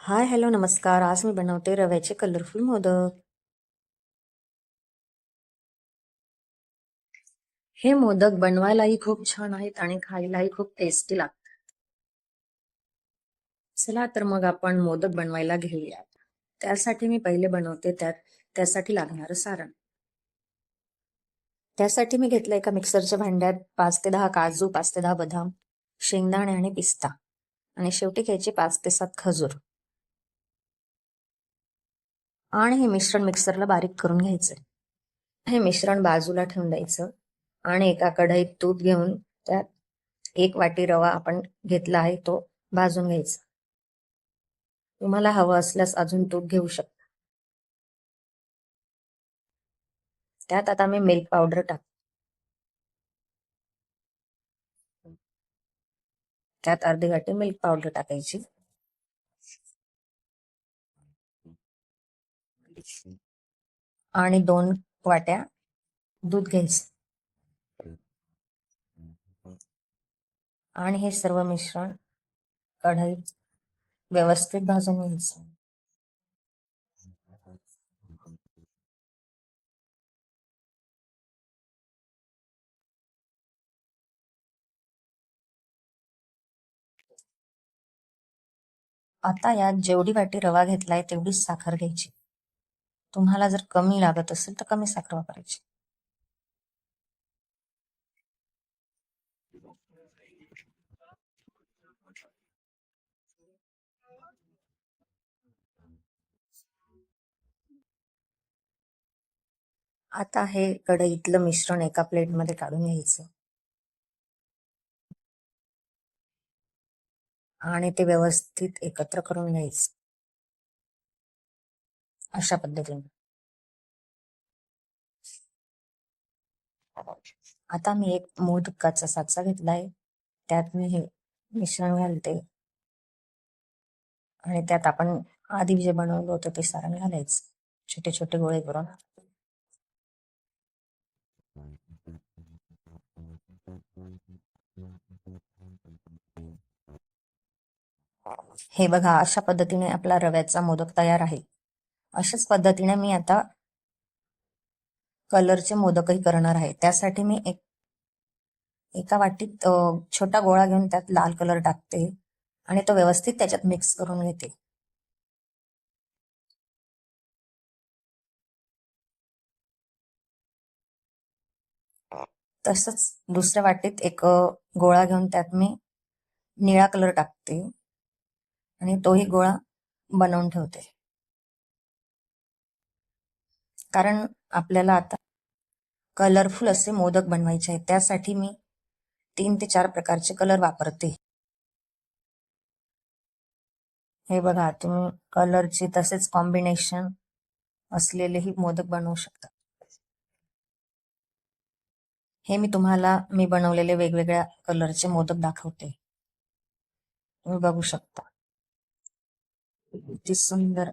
Hi hello नमस्कार. आज मी बनवते रव्याचे कलरफुल मोदक. हे मोदक बनवायलाही खूप छान आहेत आणि खायलाही खूप टेस्टी लागतात. चला तर मग आपण मोदक बनवायला घेऊया त्यासाठी मी पहिले बनवते त्यात त्यासाठी लागणारं सारण. त्यासाठी मी घेतलं एका मिक्सरच्या भांड्यात पाच ते दहा काजू पाच ते दहा बदाम शेंगदाणे आणि पिस्ता. आणि शेवटी घ्यायचे पाच ते सात खजूर. आणि हे मिश्रण मिक्सरला बारीक करून घ्यायचं हे मिश्रण बाजूला ठेवून द्यायचं आणि एका कढईत तूप घेऊन त्यात एक वाटी रवा आपण घेतला आहे तो भाजून घ्यायचा. तुम्हाला हवं असल्यास अजून तूप घेऊ शकता. त्यात आता मी मिल्क पावडर टाक त्यात अर्धी वाटी मिल्क पावडर टाकायची. आणि दोन वाट्या दूध घ्यायचं. आणि हे सर्व मिश्रण कढईत व्यवस्थित भाजून घ्यायचं. आता यात जेवढी वाटी रवा घेतलाय तेवढीच साखर घ्यायची. तुम्हाला जर कमी लागत असेल तर कमी साखर वापरायची. आता हे कढईतलं मिश्रण एका प्लेटमध्ये काढून घ्यायचं. आणि ते व्यवस्थित एकत्र करून घ्यायचं. अशा पद्धतीने. आता मी एक मोदकाचा साचा घेतलाय त्यात मी हे मिश्रण घालते. आणि त्यात आपण आधी जे बनवलं होतं ते सारण घालायचं. छोटे छोटे गोळे करून. हे बघा अशा पद्धतीने आपला रव्याचा मोदक तयार आहे. अशाच पद्धतीने मी आता कलरचे मोदकही करणार आहे. त्यासाठी मी एक एका वाटीत छोटा गोळा घेऊन त्यात लाल कलर टाकते आणि तो व्यवस्थित त्याच्यात मिक्स करून घेते. तसंच दुसऱ्या वाटीत एक गोळा घेऊन त्यात मी निळा कलर टाकते आणि तोही गोळा बनवून ठेवते. कारण आपल्याला आता कलरफुल असे मोदक बनवायचे आहेत. त्यासाठी मी तीन ते चार प्रकारचे कलर वापरते. हे बघा तुम्ही कलरचे तसेच कॉम्बिनेशन असलेलेही मोदक बनवू शकता. हे मी तुम्हाला मी बनवलेले वेगवेगळ्या कलरचे मोदक दाखवते. तुम्ही बघू शकता. किती सुंदर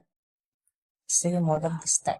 असे मोदक दिसत आहेत